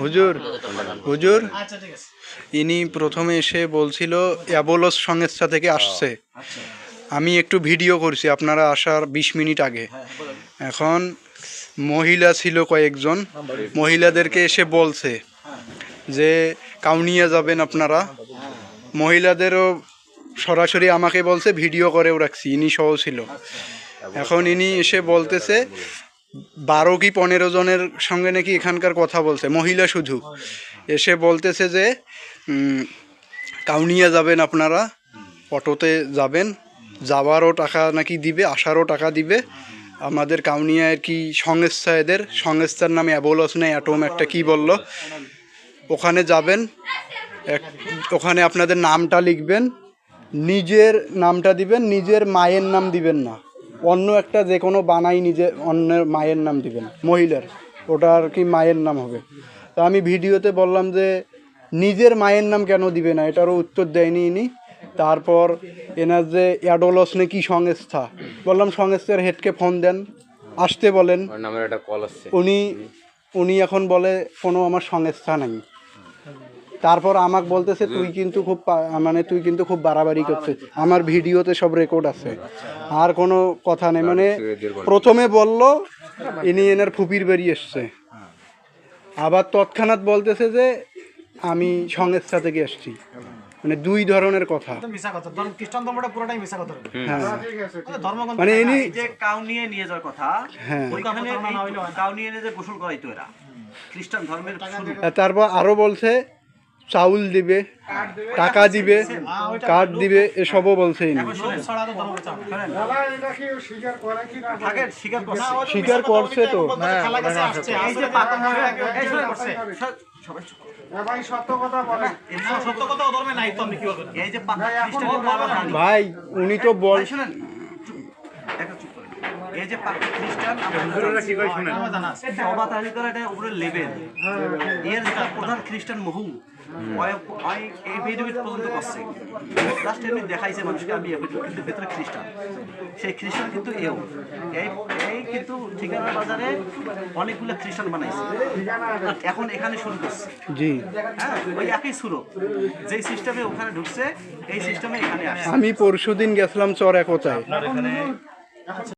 হুজুর হুজুর আচ্ছা ইনি প্রথমে এসে বলছিল অ্যাবোলস সংস্থা থেকে আসছে। আচ্ছা আমি একটু ভিডিও করছি আপনারা আসার বিশ মিনিট আগে। হ্যাঁ এখন মহিলা ছিল কয়েকজন। মহিলাদেরকে এসে বলছে যে কাউনিয়া যাবেন আপনারা। মহিলাদেরও সরাসরি আমাকে বলছে ভিডিও করেও রাখছি। ইনি সহ ছিল। এখন ইনি এসে বলতেছে বারো কি পনেরো জনের সঙ্গে নাকি এখানকার কথা বলছে, মহিলা শুধু। এসে বলতেছে যে কাউনিয়া যাবেন আপনারা, অটোতে যাবেন, যাওয়ারও টাকা নাকি দিবে, আসারও টাকা দিবে। আমাদের কাউনিয়ার কি সংস্থা এদের? সংস্থার নামে অ্যাবোলস নেই, অ্যাটম একটা কি বলল? ওখানে যাবেন ওখানে আপনাদের নামটা লিখবেন, নিজের নামটা দিবেন, নিজের মায়ের নাম দিবেন না। অন্য একটা যে কোনো বানাই নিজে অন্যের মায়ের নাম দিবেন মহিলার। ওটা আর কি মায়ের নাম হবে। তা আমি ভিডিওতে বললাম যে নিজের মায়ের নাম কেন দিবে না এটারও উত্তর দেয়নি ইনি। তারপর এনার যে অ্যাডোলস নাকি সংস্থা বললাম সংস্থার হেডকে ফোন দেন আসতে বলেন। উনি উনি এখন বলে কোনো আমার সংস্থা নাই। তারপর আমাকে বলতেছে তুই কিন্তু খুব মানে তুই কিন্তু খুব বাড়াবাড়ি করছিস। আমার ভিডিওতে সব রেকর্ড আছে। আর কোনো কথা নেই। মানে প্রথমে বলল ইনি এনার ফুপির বাড়ি এসছে। আবার তৎক্ষণাৎ বলতেছে যে আমি সংস্থা থেকে এসছি। মানে দুই ধরনের কথা। তো মিশা কথা। ধর্ম খ্রিস্টান ধর্মটা পুরোটাই মিশা কথা। হ্যাঁ। মানে ইনি কাউ নিয়ে নিয়ে যাওয়ার কথা হ্যাঁ। ওইখানে কথা না হইলেও না। কাউ নিয়ে নিয়ে গোসল করাইতো এরা। খ্রিস্টান ধর্মের তারপর আরও বলছে চাউল দিবে টাকা দিবে কার্ড দিবে এসবও বলছে ইনি। স্বীকার করছে তো। ভাই উনি তো বল এই যে খ্রিস্টান করে এটা উপরে লেভেল এর প্রধান খ্রিস্টান মহু ওই ওই এই ভিডিওট পর্যন্ত করছে লাস্ট এমনি দেখাইছে মানুষকে আমি এফিডেভিট, কিন্তু ভেতরে খ্রিস্টান। সেই খ্রিস্টান কিন্তু এও। এই এই কিন্তু ঠিকানা বাজারে অনেকগুলো খ্রিস্টান বানাইছে। এখন এখানে শুরু করছে। জি। হ্যাঁ ওই একই শুরু যেই সিস্টেমে ওখানে ঢুকছে এই সিস্টেমে এখানে আসছে। আমি পরশুদিন গেছিলাম চর একতায় এখানে